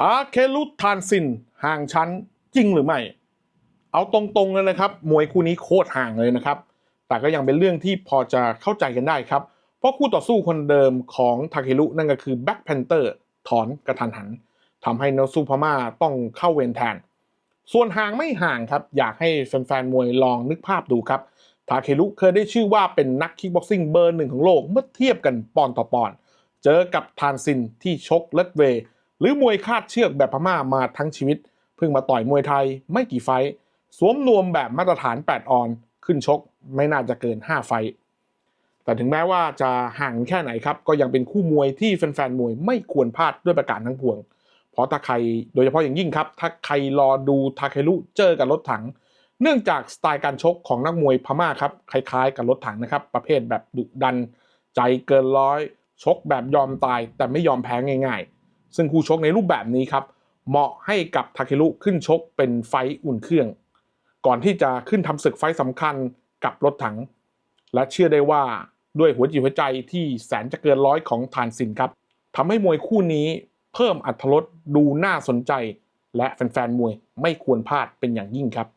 ทาเคลุทานซินห่างชั้นจริงหรือไม่ เอาตรงๆเลยนะครับ มวยคู่นี้โคตรห่างเลยนะครับ แต่ก็ยังเป็นเรื่องที่พอจะเข้าใจกันได้ครับ เพราะคู่ต่อสู้คนเดิมของทาเคลุนั่นก็คือแบ็คแพนเตอร์ถอนกระทันหันทำให้โนซูพม่าต้องเข้าเวรแทน ส่วนห่างไม่ห่างครับ อยากให้แฟนๆมวยลองนึกภาพดูครับทาเคลุเคยได้ชื่อว่าเป็นนักคิกบ็อกซิ่งเบอร์หนึ่งของโลกเมื่อเทียบกันปอนต่อปอน เจอกับทานซินที่ชกเลดเวย์ หรือมวยคาดเชือกแบบพม่ามาทั้งชีวิต เพิ่งมาต่อยมวยไทยไม่กี่ไฟสวมนวมแบบมาตรฐาน 8 ออน ขึ้นชกไม่น่าจะเกิน 5 ไฟ แต่ถึงแม้ว่าจะห่างแค่ไหนครับ ก็ยังเป็นคู่มวยที่แฟนๆมวยไม่ควรพลาดด้วยประการทั้งปวง เพราะถ้าใครโดยเฉพาะอย่างยิ่งครับ ถ้าใครรอดูทาเคลุเจอกับรถถัง เนื่องจากสไตล์การชกของนักมวยพม่าครับคล้ายๆ กับรถถังนะครับ ประเภทแบบดุดัน ใจเกินร้อย ชกแบบยอมตายแต่ไม่ยอมแพ้ง่าย ๆ ซึ่งคู่ชกในรูปแบบนี้ครับ เหมาะให้กับทาเคลุขึ้นชกเป็นไฟต์อุ่นเครื่อง ก่อนที่จะขึ้นทำศึกไฟต์สำคัญกับรถถัง และเชื่อได้ว่าด้วยหัวจิตหัวใจที่แสนจะเกินร้อยของทานสินครับทำให้มวยคู่นี้เพิ่มอัตรถรสดูน่าสนใจ และแฟนๆมวยไม่ควรพลาดเป็นอย่างยิ่งครับ